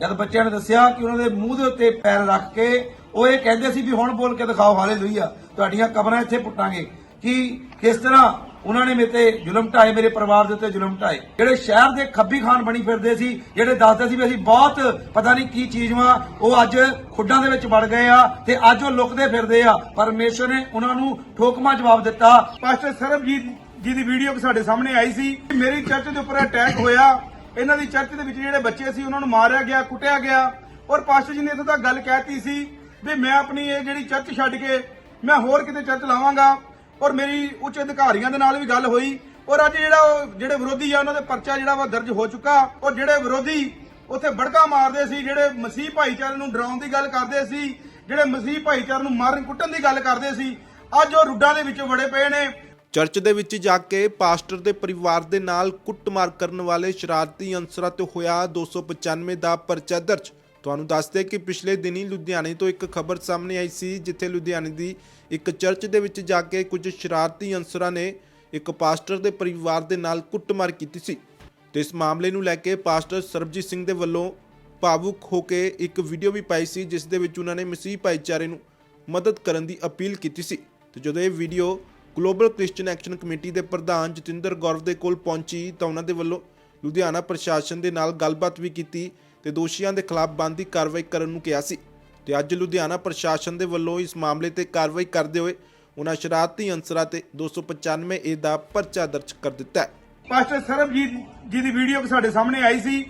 ਜਦ ਬੱਚਿਆਂ ਨੇ ਦੱਸਿਆ ਕਿ ਉਹਨਾਂ ਦੇ ਮੂੰਹ ਦੇ ਉੱਤੇ ਪੈਰ ਰੱਖ ਕੇ ਉਹ ਇਹ ਕਹਿੰਦੇ ਸੀ ਵੀ ਹੁਣ ਬੋਲ ਕੇ ਦਿਖਾਓ, ਹਾਲੇਲੂਇਆ। ਤੁਹਾਡੀਆਂ ਕਬਰਾਂ ਇੱਥੇ ਪੁੱਟਾਂਗੇ। ਕਿ, ਕਿਸ ਤਰ੍ਹਾਂ ਉਹਨਾਂ ਨੇ ਮੇਰੇ ਤੇ ਜ਼ੁਲਮ ਢਾਏ, ਮੇਰੇ ਪਰਿਵਾਰ ਦੇ ਉੱਤੇ ਜ਼ੁਲਮ ਢਾਏ? ਜਿਹੜੇ ਸ਼ਹਿਰ ਦੇ ਖੱਬੀ ਖਾਨ ਬਣੀ ਫਿਰਦੇ ਸੀ, ਜਿਹੜੇ ਦੱਸਦੇ ਸੀ ਵੀ ਅਸੀਂ ਬਹੁਤ ਪਤਾ ਨਹੀਂ ਕੀ ਚੀਜ਼ ਵਾਂ, ਉਹ ਅੱਜ ਖੁੱਡਾਂ ਦੇ ਵਿੱਚ ਵੜ ਗਏ ਆ ਤੇ ਅੱਜ ਉਹ ਲੁਕਦੇ ਫਿਰਦੇ ਆ। ਪਰਮੇਸ਼ਰ ਨੇ ਉਹਨਾਂ ਨੂੰ ਠੋਕਮਾ ਜਵਾਬ ਦਿੱਤਾ। ਪਾਸਟਰ ਸਰਬਜੀਤ ਜੀ ਦੀ ਵੀਡੀਓ ਸਾਡੇ ਸਾਹਮਣੇ ਆਈ ਸੀ। ਮੇਰੀ ਚਰਚ ਦੇ ਉੱਪਰ ਅਟੈਕ ਹੋਇਆ। ਇਹਨਾਂ ਦੀ ਚਰਚ ਦੇ ਵਿੱਚ ਜਿਹੜੇ ਬੱਚੇ ਸੀ, ਉਹਨਾਂ ਨੂੰ ਮਾਰਿਆ ਗਿਆ, ਕੁੱਟਿਆ ਗਿਆ। ਔਰ ਪਾਸਟਰ ਜੀ ਨੇ ਇੱਥੋਂ ਤੱਕ ਗੱਲ ਕਹਿਤੀ ਸੀ ਵੀ ਮੈਂ ਆਪਣੀ ਇਹ ਜਿਹੜੀ ਚਰਚ ਛੱਡ ਕੇ ਮੈਂ ਹੋਰ ਕਿਤੇ ਚਰਚ ਲਾਵਾਂਗਾ। ਔਰ ਮੇਰੀ ਉੱਚ ਅਧਿਕਾਰੀਆਂ ਦੇ ਨਾਲ ਵੀ ਗੱਲ ਹੋਈ। ਔਰ ਅੱਜ ਜਿਹੜਾ ਉਹ ਜਿਹੜੇ ਵਿਰੋਧੀ ਆ, ਉਹਨਾਂ ਦੇ ਪਰਚਾ ਜਿਹੜਾ ਵਾ ਦਰਜ ਹੋ ਚੁੱਕਾ। ਔਰ ਜਿਹੜੇ ਵਿਰੋਧੀ ਉੱਥੇ ਬੜਕਾ ਮਾਰਦੇ ਸੀ, ਜਿਹੜੇ ਮਸੀਹ ਭਾਈਚਾਰੇ ਨੂੰ ਡਰਾਉਣ ਦੀ ਗੱਲ ਕਰਦੇ ਸੀ, ਜਿਹੜੇ ਮਸੀਹ ਭਾਈਚਾਰੇ ਨੂੰ ਮਾਰਨ ਕੁੱਟਣ ਦੀ ਗੱਲ ਕਰਦੇ ਸੀ, ਅੱਜ ਉਹ ਰੁੱਡਾਂ ਦੇ ਵਿੱਚੋਂ ਵੜੇ ਪਏ ਨੇ। ਚਰਚ ਦੇ ਵਿੱਚ ਜਾ ਕੇ ਪਾਸਟਰ ਦੇ ਪਰਿਵਾਰ ਦੇ ਨਾਲ ਕੁੱਟਮਾਰ ਕਰਨ ਵਾਲੇ ਸ਼ਰਾਰਤੀ ਅਨਸਰਾਂ ਤੇ ਹੋਇਆ 295 ਦਾ ਪਰਚਾ ਦਰਜ। ਤੁਹਾਨੂੰ ਦੱਸਦੇ ਕਿ ਪਿਛਲੇ ਦਿਨੀ ਲੁਧਿਆਣੇ ਤੋਂ ਇੱਕ ਖਬਰ ਸਾਹਮਣੇ ਆਈ ਸੀ, ਜਿੱਥੇ ਲੁਧਿਆਣੇ ਦੀ ਇੱਕ ਚਰਚ ਦੇ ਵਿੱਚ ਜਾ ਕੇ ਕੁਝ ਸ਼ਰਾਰਤੀ ਅਨਸਰਾਂ ਨੇ ਇੱਕ ਪਾਸਟਰ ਦੇ ਪਰਿਵਾਰ ਦੇ ਨਾਲ ਕੁੱਟਮਾਰ ਕੀਤੀ ਸੀ। ਤੇ ਇਸ ਮਾਮਲੇ ਨੂੰ ਲੈ ਕੇ ਪਾਸਟਰ ਸਰਬਜੀਤ ਸਿੰਘ ਦੇ ਵੱਲੋਂ ਭਾਵੁਕ ਹੋ ਕੇ ਇੱਕ ਵੀਡੀਓ ਵੀ ਪਾਈ ਸੀ, ਜਿਸ ਦੇ ਵਿੱਚ ਉਹਨਾਂ ਨੇ ਮਸੀਹ ਭਾਈਚਾਰੇ ਨੂੰ ਮਦਦ ਕਰਨ ਦੀ ਅਪੀਲ ਕੀਤੀ ਸੀ। ਤੇ ਜਦੋਂ ਇਹ video global Christian action committee ਦੇ ਪ੍ਰਧਾਨ ਜਤਿੰਦਰ ਗੌਰਵ ਦੇ ਕੋਲ ਪਹੁੰਚੀ ਤਾਂ ਉਹਨਾਂ ਦੇ ਵੱਲੋਂ ਲੁਧਿਆਣਾ ਪ੍ਰਸ਼ਾਸਨ ਦੇ ਨਾਲ ਗੱਲਬਾਤ ਵੀ ਕੀਤੀ ਤੇ ਦੋਸ਼ੀਆਂ ਦੇ ਖਿਲਾਫ ਬਣਦੀ ਕਾਰਵਾਈ ਕਰਨ ਨੂੰ ਕਿਹਾ ਸੀ। ਤੇ ਅੱਜ ਲੁਧਿਆਣਾ ਪ੍ਰਸ਼ਾਸਨ ਦੇ ਵੱਲੋਂ ਇਸ ਮਾਮਲੇ ਤੇ ਕਾਰਵਾਈ ਕਰਦੇ ਹੋਏ ਉਹਨਾਂ ਸ਼ਰਾਰਤੀ ਅਨਸਰਾਂ ਤੇ 295 ਏ ਦਾ ਪਰਚਾ ਦਰਜ ਕਰ ਦਿੱਤਾ ਹੈ। ਪਾਸਟਰ ਸਰਬਜੀਤ ਜੀ ਦੀ ਵੀਡੀਓ ਸਾਡੇ ਸਾਹਮਣੇ ਆਈ ਸੀ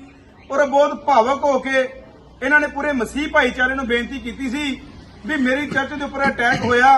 ਔਰ ਬਹੁਤ ਭਾਵਕ ਹੋ ਕੇ ਇਹਨਾਂ ਨੇ ਪੂਰੇ ਮਸੀਹ ਭਾਈਚਾਰੇ ਨੂੰ ਬੇਨਤੀ ਕੀਤੀ ਸੀ ਵੀ ਮੇਰੀ ਚਰਚ ਦੇ ਉੱਪਰ ਅਟੈਕ ਹੋਇਆ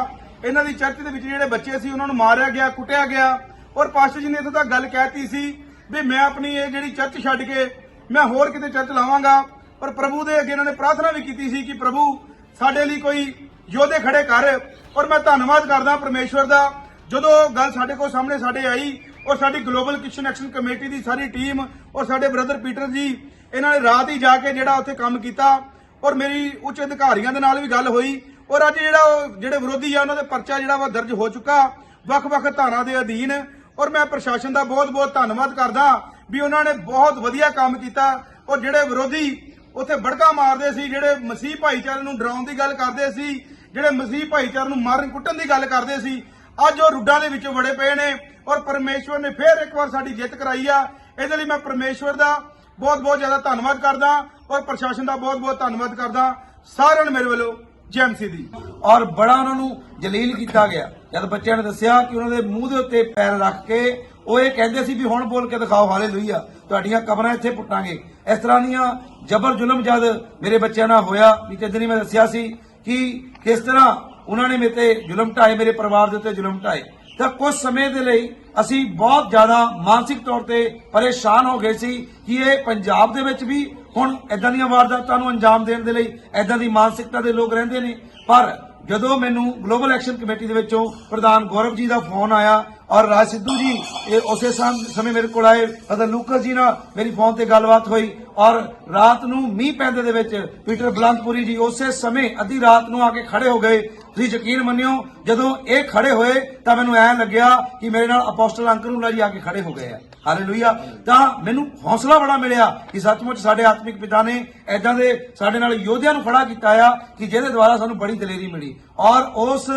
ਇਹਨਾਂ ਦੀ ਚਰਚ ਦੇ ਵਿੱਚ ਜਿਹੜੇ ਬੱਚੇ ਸੀ, ਉਹਨਾਂ ਨੂੰ ਮਾਰਿਆ ਗਿਆ, ਕੁੱਟਿਆ ਗਿਆ। ਔਰ ਪਾਸਟਰ ਜੀ ਨੇ ਇੱਥੋਂ ਤੱਕ ਗੱਲ ਕਹਿਤੀ ਸੀ ਵੀ ਮੈਂ ਆਪਣੀ ਇਹ ਜਿਹੜੀ ਚਰਚ ਛੱਡ ਕੇ ਮੈਂ ਹੋਰ ਕਿਤੇ ਚਰਚ ਲਾਵਾਂਗਾ। ਔਰ ਪ੍ਰਭੂ ਦੇ ਅੱਗੇ ਇਹਨਾਂ ਨੇ ਪ੍ਰਾਰਥਨਾ ਵੀ ਕੀਤੀ ਸੀ ਕਿ ਪ੍ਰਭੂ, ਸਾਡੇ ਲਈ ਕੋਈ ਯੋਧੇ ਖੜੇ ਕਰ। ਔਰ ਮੈਂ ਧੰਨਵਾਦ ਕਰਦਾ ਪਰਮੇਸ਼ਵਰ ਦਾ। ਜਦੋਂ ਗੱਲ ਸਾਡੇ ਕੋਲ ਸਾਹਮਣੇ ਸਾਡੇ ਆਈ, ਔਰ ਸਾਡੀ ਗਲੋਬਲ ਕਿਸ਼ਨ ਐਕਸ਼ਨ ਕਮੇਟੀ ਦੀ ਸਾਰੀ ਟੀਮ ਔਰ ਸਾਡੇ ਬ੍ਰਦਰ ਪੀਟਰ ਜੀ, ਇਹਨਾਂ ਨੇ ਰਾਤ ਹੀ ਜਾ ਕੇ ਜਿਹੜਾ ਉੱਥੇ ਕੰਮ ਕੀਤਾ, ਔਰ ਮੇਰੀ ਉੱਚ ਅਧਿਕਾਰੀਆਂ ਦੇ ਨਾਲ ਵੀ ਗੱਲ ਹੋਈ। ਔਰ ਅੱਜ ਜਿਹੜਾ ਉਹ ਜਿਹੜੇ ਵਿਰੋਧੀ ਆ, ਉਹਨਾਂ ਦੇ ਪਰਚਾ ਜਿਹੜਾ ਵਾ ਦਰਜ ਹੋ ਚੁੱਕਾ, ਵੱਖ-ਵੱਖ ਧਾਰਾਂ ਦੇ ਅਧੀਨ। ਔਰ ਮੈਂ ਪ੍ਰਸ਼ਾਸਨ ਦਾ ਬਹੁਤ-ਬਹੁਤ ਧੰਨਵਾਦ ਕਰਦਾ ਵੀ ਉਹਨਾਂ ਨੇ ਬਹੁਤ ਵਧੀਆ ਕੰਮ ਕੀਤਾ। ਔਰ ਜਿਹੜੇ ਵਿਰੋਧੀ ਉੱਥੇ ਬੜਕਾ ਮਾਰਦੇ ਸੀ, ਜਿਹੜੇ ਮਸੀਹ ਭਾਈਚਾਰੇ ਨੂੰ ਡਰਾਉਣ ਦੀ ਗੱਲ ਕਰਦੇ ਸੀ, ਜਿਹੜੇ ਮਸੀਹ ਭਾਈਚਾਰੇ ਨੂੰ ਮਾਰਨ ਕੁੱਟਣ ਦੀ ਗੱਲ ਕਰਦੇ ਸੀ, ਅੱਜ ਉਹ ਰੁੱਡਾਂ ਦੇ ਵਿੱਚੋਂ ਵੜੇ ਪਏ ਨੇ। ਔਰ ਪਰਮੇਸ਼ਵਰ ਨੇ ਫੇਰ ਇੱਕ ਵਾਰ ਸਾਡੀ ਜਿੱਤ ਕਰਾਈ ਆ। ਇਹਦੇ ਲਈ ਮੈਂ ਪਰਮੇਸ਼ਵਰ ਦਾ ਬਹੁਤ ਬਹੁਤ ਜ਼ਿਆਦਾ ਧੰਨਵਾਦ ਕਰਦਾ। ਔਰ ਪ੍ਰਸ਼ਾਸਨ ਦਾ ਬਹੁਤ ਬਹੁਤ ਧੰਨਵਾਦ ਕਰਦਾ। ਸਾਰਿਆਂ ਨੂੰ ਮੇਰੇ ਵੱਲੋਂ ਜੈਮਸੀ ਦੀ। ਔਰ ਬੜਾ ਉਹਨਾਂ ਨੂੰ ਜਲੀਲ ਕੀਤਾ ਗਿਆ। ਜਦ ਬੱਚਿਆਂ ਨੇ ਦੱਸਿਆ ਕਿ ਉਹਨਾਂ ਦੇ ਮੂੰਹ ਦੇ ਉੱਤੇ ਪੈਰ ਰੱਖ ਕੇ ਉਹ ਇਹ ਕਹਿੰਦੇ ਸੀ ਵੀ ਹੁਣ ਬੋਲ ਕੇ ਦਿਖਾਓ ਹਾਲੇਲੂਇਆ, ਤੁਹਾਡੀਆਂ ਕਬਰਾਂ ਇੱਥੇ ਪੁੱਟਾਂਗੇ। ਇਸ ਤਰ੍ਹਾਂ ਦੀਆਂ ਜ਼ਬਰ ਜ਼ੁਲਮ ਜਦ ਮੇਰੇ ਬੱਚਿਆਂ ਨਾਲ ਹੋਇਆ ਵੀ ਦਿਨ ਮੈਂ ਦੱਸਿਆ ਸੀ ਕਿ ਕਿਸ ਤਰ੍ਹਾਂ ਉਹਨਾਂ ਨੇ ਮੇਰੇ ਤੇ ਜ਼ੁਲਮ ਢਾਏ, ਮੇਰੇ ਪਰਿਵਾਰ ਦੇ ਉੱਤੇ ਜ਼ੁਲਮ ਢਾਏ। ਤਾਂ ਕੁਝ ਸਮੇਂ ਦੇ ਲਈ ਅਸੀਂ ਬਹੁਤ ਜ਼ਿਆਦਾ ਮਾਨਸਿਕ ਤੌਰ ਤੇ ਪਰੇਸ਼ਾਨ ਹੋ ਗਏ ਸੀ ਕਿ ਇਹ ਪੰਜਾਬ ਦੇ ਵਿੱਚ ਵੀ ਹੁਣ ਇਦਾਂ ਦੀਆਂ ਵਾਰਦਾਤਾਂ ਨੂੰ ਅੰਜਾਮ ਦੇਣ ਦੇ ਲਈ ਇਦਾਂ ਦੀ ਮਾਨਸਿਕਤਾ ਦੇ ਲੋਕ ਰਹਿੰਦੇ ਨੇ। ਪਰ ਜਦੋਂ ਮੈਨੂੰ ਗਲੋਬਲ ਐਕਸ਼ਨ ਕਮੇਟੀ ਦੇ ਵਿੱਚੋਂ ਪ੍ਰਧਾਨ ਗੌਰਵ ਜੀ ਦਾ ਫੋਨ ਆਇਆ ਔਰ ਰਾਜ ਸਿੱਧੂ ਜੀ, ਇਹ ਉਸੇ ਸਮ- ਸਮੇਂ ਮੇਰੇ ਕੋਲ ਆਏ ਫਦਰ ਲੂਕਸ ਜੀ ਨਾਲ ਮੇਰੀ ਫੋਨ ਤੇ ਗੱਲਬਾਤ ਹੋਈ ਔਰ ਰਾਤ ਨੂੰ ਮੀਂਹ ਪੈਂਦੇ ਦੇ ਵਿੱਚ ਪੀਟਰ ਬਲੰਕਪੁਰੀ ਜੀ ਉਸੇ ਸਮੇਂ ਅੱਧੀ ਰਾਤ ਨੂੰ ਆ ਕੇ ਖੜੇ ਹੋ ਗਏ। ਤੁਸੀਂ ਯਕੀਨ ਮੰਨਿਓ, ਜਦੋਂ ਇਹ ਖੜੇ ਹੋਏ ਤਾਂ ਮੈਨੂੰ ਐਂ ਲੱਗਿਆ ਕਿ ਮੇਰੇ ਨਾਲ ਅਪੋਸਟਲ ਅੰਕਲ ਨੂੰ ਜੀ ਆ ਕੇ ਖੜੇ ਹੋ ਗਏ ਆ। ਹਾਲੇਲੂਇਆ। ਤਾਂ ਮੈਨੂੰ ਹੌਸਲਾ ਬੜਾ ਮਿਲਿਆ ਕਿ ਸੱਚਮੁੱਚ ਸਾਡੇ ਆਤਮਿਕ ਪਿਤਾ ਨੇ ਐਦਾਂ ਦੇ ਸਾਡੇ ਨਾਲ ਯੋਧਿਆਂ ਨੂੰ ਖੜਾ ਕੀਤਾ ਆ ਕਿ ਜਿਹਦੇ ਦੁਆਰਾ ਸਾਨੂੰ ਬੜੀ ਦਲੇਰੀ ਮਿਲੀ। ਔਰ ਉਸ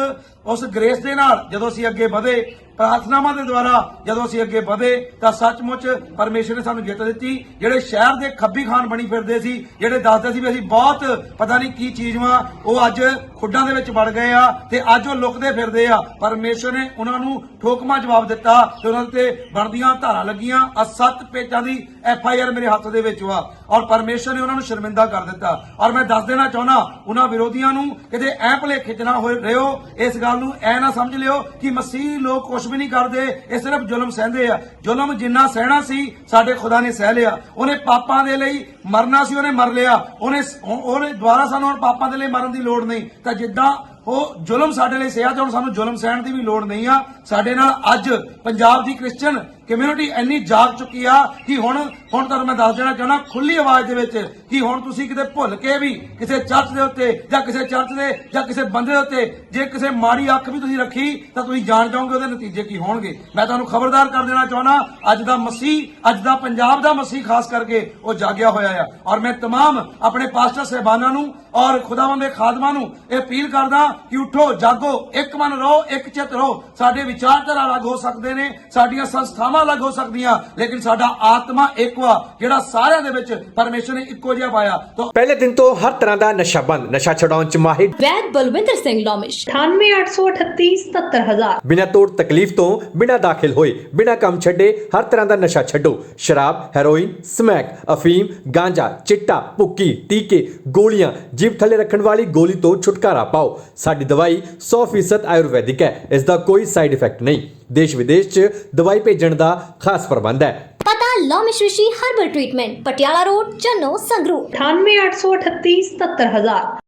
ਉਸ ਗ੍ਰੇਸ ਦੇ ਨਾਲ ਜਦੋਂ ਅਸੀਂ ਅੱਗੇ ਵਧੇ ਪ੍ਰਾਰਥਨਾਵਾਂ ਦੇ ਦੁਆਰਾ ਜਦੋਂ ਅਸੀਂ ਅੱਗੇ ਵਧੇ ਤਾਂ ਸੱਚਮੁੱਚ ਪਰਮੇਸ਼ਰ ਨੇ ਸਾਨੂੰ ਜਿੱਤ ਦਿੱਤੀ। ਜਿਹੜੇ ਸ਼ਹਿਰ ਦੇ ਖੱਬੀ ਖਾਨ ਬਣੀ ਫਿਰਦੇ ਸੀ, ਜਿਹੜੇ ਦੱਸਦੇ ਸੀ ਵੀ ਅਸੀਂ ਬਹੁਤ ਪਤਾ ਨਹੀਂ ਕੀ ਚੀਜ਼ ਵਾਂ, ਉਹ ਅੱਜ ਖੁੱਡਾਂ ਦੇ ਵਿੱਚ ਵੜ ਗਏ ਆ ਤੇ ਅੱਜ ਉਹ ਲੁਕਦੇ ਫਿਰਦੇ ਆ। ਪਰਮੇਸ਼ਰ ਨੇ ਉਹਨਾਂ ਨੂੰ ਠੋਕਮਾ ਜਵਾਬ ਦਿੱਤਾ ਤੇ ਉਹਨਾਂ ਤੇ ਬਣਦੀਆਂ ਧਾਰਾਂ ਲੱਗੀਆਂ। ਆ ਸੱਤ ਪੇਜਾਂ ਦੀ ਐਫ ਆਈ ਆਰ ਮੇਰੇ ਹੱਥ ਦੇ ਵਿੱਚ ਵਾ ਔਰ ਪਰਮੇਸ਼ਰ ਨੇ ਉਹਨਾਂ ਨੂੰ ਸ਼ਰਮਿੰਦਾ ਕਰ ਦਿੱਤਾ। ਔਰ ਮੈਂ ਦੱਸ ਦੇਣਾ ਚਾਹੁੰਦਾ, ਉਹਨਾਂ ਵਿਰੋਧੀਆਂ ਨੂੰ ਕਿਤੇ ਐ ਭਲੇ ਖਿੱਚਣਾ ਹੋਏ ਰਿਓ ਇਸ ਗੱਲ ਨੂੰ ਐ ਨਾ ਸਮਝ ਲਿਓ ਕਿ ਮਸੀਹ ਲੋਕ ਕੁਛ ਕੁਝ ਵੀ ਨਹੀਂ ਕਰਦੇ, ਇਹ ਸਿਰਫ ਜ਼ੁਲਮ ਸਹਿੰਦੇ ਆ। ਜ਼ੁਲਮ ਜਿੰਨਾ ਸਹਿਣਾ ਸੀ, ਸਾਡੇ ਖੁਦਾ ਨੇ ਸਹਿ ਲਿਆ। ਉਹਨੇ ਪਾਪਾਂ ਦੇ ਲਈ ਮਰਨਾ ਸੀ, ਉਹਨੇ ਮਰ ਲਿਆ। ਉਹਨੇ ਉਹਨੇ ਦੁਬਾਰਾ ਸਾਨੂੰ ਹੁਣ ਪਾਪਾਂ ਦੇ ਲਈ ਮਰਨ ਦੀ ਲੋੜ ਨਹੀਂ। ਤਾਂ ਜਿੱਦਾਂ ਉਹ ਜ਼ੁਲਮ ਸਾਡੇ ਲਈ ਸਿਆ ਤੇ ਹੁਣ ਸਾਨੂੰ ਜ਼ੁਲਮ ਸਹਿਣ ਦੀ ਵੀ ਲੋੜ ਨਹੀਂ ਆ। ਸਾਡੇ ਨਾਲ ਅੱਜ ਪੰਜਾਬ ਦੀ ਕ੍ਰਿਸਚੀਅਨ ਕਮਿਊਨਿਟੀ ਇੰਨੀ ਜਾਗ ਚੁੱਕੀ ਆ ਕਿ ਹੁਣ ਹੁਣ ਤੁਹਾਨੂੰ ਮੈਂ ਦੱਸ ਦੇਣਾ ਚਾਹਣਾ ਖੁੱਲੀ ਆਵਾਜ਼ ਦੇ ਵਿੱਚ ਕਿ ਹੁਣ ਤੁਸੀਂ ਕਿਤੇ ਭੁੱਲ ਕੇ ਵੀ ਕਿਸੇ ਚਰਚ ਦੇ ਉੱਤੇ ਜਾਂ ਕਿਸੇ ਚਰਚ ਦੇ ਜਾਂ ਕਿਸੇ ਬੰਦੇ ਦੇ ਉੱਤੇ ਜੇ ਕਿਸੇ ਮਾੜੀ ਅੱਖ ਵੀ ਤੁਸੀਂ ਰੱਖੀ ਤਾਂ ਤੁਸੀਂ ਜਾਣ ਜਾਓਗੇ ਉਹਦੇ ਨਤੀਜੇ ਕੀ ਹੋਣਗੇ ਮੈਂ ਤੁਹਾਨੂੰ ਖਬਰਦਾਰ ਕਰ ਦੇਣਾ ਚਾਹਣਾ ਅੱਜ ਦਾ ਮਸੀਹ ਅੱਜ ਦਾ ਪੰਜਾਬ ਦਾ ਮਸੀਹ ਖਾਸ ਕਰਕੇ ਉਹ ਜਾਗਿਆ ਹੋਇਆ ਆ ਔਰ ਮੈਂ तमाम ਆਪਣੇ ਪਾਸਟਰ ਸਹਿਬਾਨਾਂ ਨੂੰ ਔਰ ਖੁਦਾਵੰਦ ਦੇ ਖਾਦਮਾਂ ਨੂੰ ਇਹ ਅਪੀਲ ਕਰਦਾ ਕਿ ਉਠੋ ਜਾਗੋ ਇੱਕ ਮਨ ਰਹੋ ਇੱਕ ਚਿੱਤ ਰਹੋ ਸਾਡੇ ਵਿਚਾਰਧਾਰਾ ਅਲੱਗ ਹੋ ਸਕਦੇ ਨੇ ਸਾਡੀਆਂ ਸੰਸਥਾਵਾਂ ਅਲੱਗ ਹੋ ਸਕਦੀਆਂ ਲੇਕਿਨ ਸਾਡਾ ਆਤਮਾ ਇੱਕ ਵਾ ਜਿਹੜਾ ਸਾਰਿਆਂ ਦੇ ਵਿੱਚ ਪਰਮੇਸ਼ਰ ਨੇ ਇੱਕੋ ਜਿਹਾ ਪਾਇਆ। ਤਾਂ ਪਹਿਲੇ ਦਿਨ ਤੋਂ ਹਰ ਤਰ੍ਹਾਂ ਦਾ ਨਸ਼ਾ ਬੰਦ ਨਸ਼ਾ ਛਡਾਉਣ ਚ ਮਾਹਿਰ। ਵੈਦ ਬਲਵਿੰਦਰ ਸਿੰਘ ਲੋਮਿਸ਼। 9883 77000 ਬਿਨਾਂ ਤੋੜ ਤਕਲੀਫ ਤੋਂ ਬਿਨਾਂ ਦਾਖਲ ਹੋਏ ਬਿਨਾਂ ਕੰਮ ਛੱਡੇ ਹਰ ਤਰ੍ਹਾਂ ਦਾ ਨਸ਼ਾ ਛੱਡੋ। ਸ਼ਰਾਬ ਹੈਰੋਇਨ ਸਮੈਕ ਅਫੀਮ ਗਾਂਜਾ ਚਿੱਟਾ ਭੁੱਕੀ ਟੀਕੇ ਗੋਲੀਆਂ ਜੀਭ ਥੱਲੇ ਰੱਖਣ ਵਾਲੀ ਗੋਲੀ ਤੋਂ ਛੁਟਕਾਰਾ ਪਾਓ। ਸਾਡੀ ਦਵਾਈ 100% ਆਯੁਰਵੈਦਿਕ ਹੈ ਇਸ ਦਾ ਕੋਈ ਸਾਈਡ ਇਫੈਕਟ ਨਹੀਂ। ਦੇਸ਼ ਵਿਦੇਸ਼ 'ਚ ਦਵਾਈ ਭੇਜਣ ਦਾ ਖਾਸ ਪ੍ਰਬੰਧ ਹੈ। ਪਤਾ Lomish Rishi herbal treatment Patiala road Channo Sangrur. 9883 77000